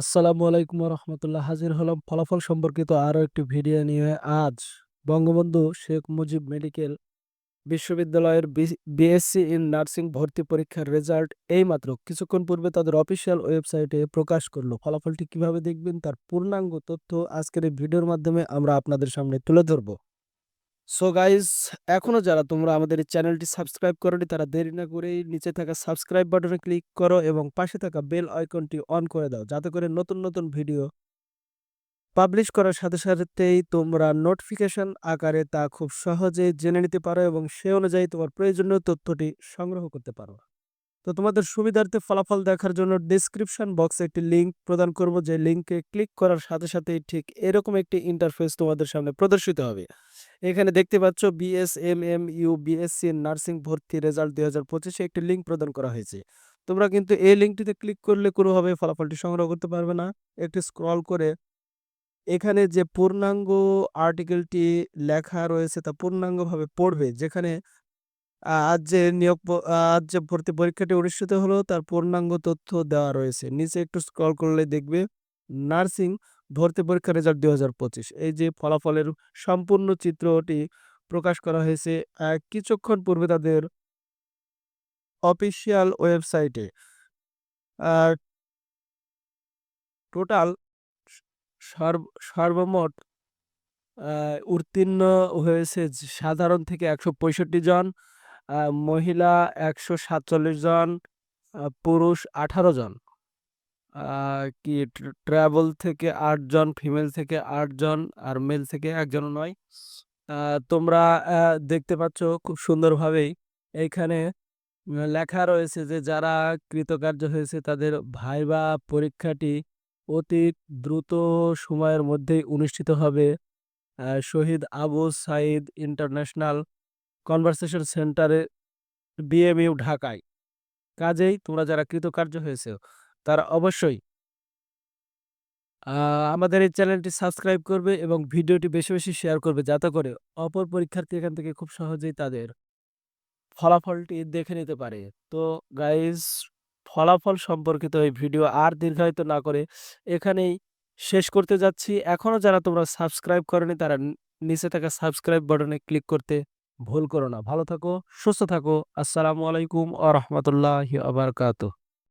আসসালামু আলাইকুম রহমতুল্লাহ হাজির হলাম ফলাফল সম্পর্কিত আরও একটি ভিডিও নিয়ে। আজ বঙ্গবন্ধু শেখ মুজিব মেডিকেল বিশ্ববিদ্যালয়ের বিএসসি ইন নার্সিং ভর্তি পরীক্ষার রেজাল্ট এইমাত্র কিছুক্ষণ পূর্বে তাদের অফিসিয়াল ওয়েবসাইটে প্রকাশ করল। ফলাফলটি কীভাবে দেখবেন তার পূর্ণাঙ্গ তথ্য আজকের এই ভিডিওর মাধ্যমে আমরা আপনাদের সামনে তুলে ধরবো। সো গাইজ এখনও যারা তোমরা আমাদের চ্যানেলটি সাবস্ক্রাইব করোনি, তারা দেরি না করেই নিচে থাকা সাবস্ক্রাইব বাটনে ক্লিক করো এবং পাশে থাকা বেল আইকনটি অন করে দাও, যাতে করে নতুন নতুন ভিডিও পাবলিশ করার সাথে সাথেই তোমরা নোটিফিকেশন আকারে তা খুব সহজেই জেনে নিতে পারো এবং সে অনুযায়ী তোমার প্রয়োজনীয় তথ্যটি সংগ্রহ করতে পারো। তো তোমাদের সুবিধার্থে ফলাফল দেখার জন্য ডিসক্রিপশন বক্সে একটি লিঙ্ক প্রদান করব, যে লিঙ্কে ক্লিক করার সাথে সাথেই ঠিক এরকম একটি ইন্টারফেস তোমাদের সামনে প্রদর্শিত হবে। এখানে দেখতে পাচ্ছ B S M M U BSc nursing ভর্তি রেজাল্ট দুই হাজার পঁচিশে একটি লিঙ্ক প্রদান করা হয়েছে। তোমরা কিন্তু এই লিঙ্কটিতে ক্লিক করলে কোনোভাবে ফলাফলটি সংগ্রহ করতে পারবে না। একটি স্ক্রল করে এখানে যে পূর্ণাঙ্গ আর্টিকেলটি লেখা রয়েছে তা পূর্ণাঙ্গভাবে পড়বে, যেখানে আজ যে নিয়োগ আজ যে ভর্তি পরীক্ষাটি অনুষ্ঠিত হলো তার পূর্ণাঙ্গ তথ্য দেওয়া রয়েছে। নিচে একটু স্ক্রল করলে দেখবে নার্সিং ভর্তি পরীক্ষা রেজাল্ট দুই হাজার পঁচিশ। এই যে ফলাফলের সম্পূর্ণ চিত্রটি প্রকাশ করা হয়েছে কিছুক্ষণ পূর্বে তাদের অফিসিয়াল ওয়েবসাইটে টোটাল সর্বমোট উত্তীর্ণ হয়েছে সাধারণ থেকে একশো পঁয়ষট্টি জন মহিলা একশো সাতচল্লিশ জন পুরুষ আঠারো জন। কি ট্রাভেল থেকে আটজন, ফিমেল থেকে আটজন আর মেল থেকে একজনও নয়। তোমরা দেখতে পাচ্ছ খুব সুন্দরভাবেই এইখানে লেখা রয়েছে যে যারা কৃতকার্য হয়েছে তাদের ভাইবা পরীক্ষাটি অতি দ্রুত সময়ের মধ্যেই অনুষ্ঠিত হবে। শহীদ আবু সাইদ ইন্টারন্যাশনাল কনভারসেশন সেন্টারে, বিএমইউ ঢাকায়। কাজেই তোমরা যারা কৃতকার্য হয়েছে তারা অবশ্যই আমাদের এই চ্যানেলটি সাবস্ক্রাইব করবে এবং ভিডিওটি বেশি বেশি শেয়ার করবে যাতে করে অপর পরীক্ষার্থী এখান থেকে খুব সহজেই তাদের ফলাফলটি দেখে নিতে পারে। তো গাইজ ফলাফল সম্পর্কিত এই ভিডিও আর দীর্ঘায়িত না করে এখানেই শেষ করতে যাচ্ছি। এখনও যারা তোমরা সাবস্ক্রাইব করনি তারা নিচে থাকা সাবস্ক্রাইব বাটনে ক্লিক করতে ভুল করো না। ভালো থাকো, সুস্থ থাকো। আসসালামু আলাইকুম আ রহমতুল্লাহ আবরকাত